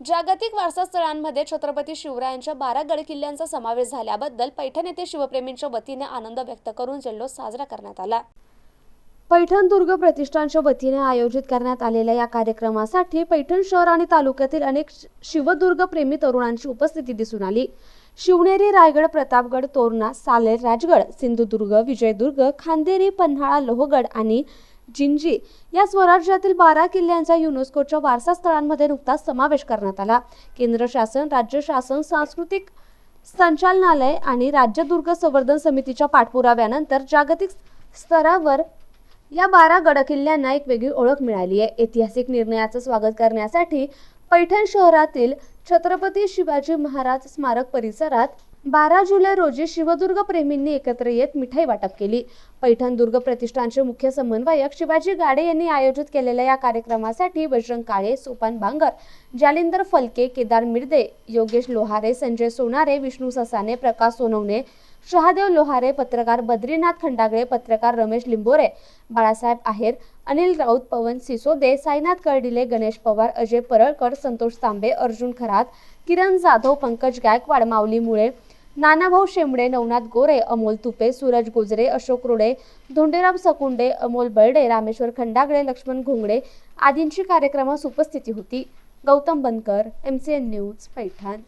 जागतिक वारसा स्थळांमध्ये छत्रपती शिवरायांच्या बारा गडकिल्ल्यांचा समावेश झाल्याबद्दल पैठण येथे शिवप्रेमींच्या वतीने आनंद व्यक्त करून जल्लोष साजरा करण्यात आला. पैठण दुर्ग प्रतिष्ठानच्या वतीने आयोजित करण्यात आलेल्या या कार्यक्रमासाठी पैठण शहर आणि तालुक्यातील अनेक शिवदुर्ग प्रेमी तरुणांची उपस्थिती दिसून आली. शिवनेरी रायगड प्रतापगड तोरणा सालेर राजगड सिंधुदुर्ग विजयदुर्ग खांदेरी पन्हाळा लोहगड आणि जिंजी या स्वराज्यातील बारा किल्ल्यांचा युनेस्कोच्या वारसा स्थळांमध्ये नुकताच समावेश करण्यात आला. केंद्र शासन राज्य शासन सांस्कृतिक संचालनालय आणि राज्य दुर्ग संवर्धन समितीच्या पाठपुराव्यानंतर जागतिक स्तरावर या बारा गडकिल्ल्यांना एक वेगळी ओळख मिळाली आहे. ऐतिहासिक निर्णयाचं स्वागत करण्यासाठी पैठण शहरातील छत्रपती शिवाजी महाराज स्मारक परिसरात बारा जुलै रोजी शिवदुर्ग प्रेमींनी एकत्र येत मिठाई वाटप केली. पैठण दुर्ग प्रतिष्ठानचे मुख्य समन्वयक शिवाजी गाडे यांनी आयोजित केलेल्या या कार्यक्रमासाठी बजरंग काळे सोपान बांगर जालिंदर फलके केदार मिर्दे योगेश लोहारे संजय सोनारे विष्णू ससाने प्रकाश सोनवणे शहादेव लोहारे पत्रकार बद्रीनाथ खंडागळे पत्रकार रमेश लिंबोरे बाळासाहेब आहेर अनिल राऊत पवन सिसोदे साईनाथ कर्डिले गणेश पवार अजय परळकर संतोष तांबे अर्जुन खरात किरण जाधव पंकज गायकवाड माऊली मुळे नानाभाऊ शेंबडे नवनाथ गोरे अमोल तुपे सूरज गुजरे अशोक रुडे धोंडेराम सकुंडे अमोल बर्डे रामेश्वर खंडागळे लक्ष्मण घोंगडे आदींची कार्यक्रमास उपस्थिती होती. Gautam Bankar M C N news Paithan.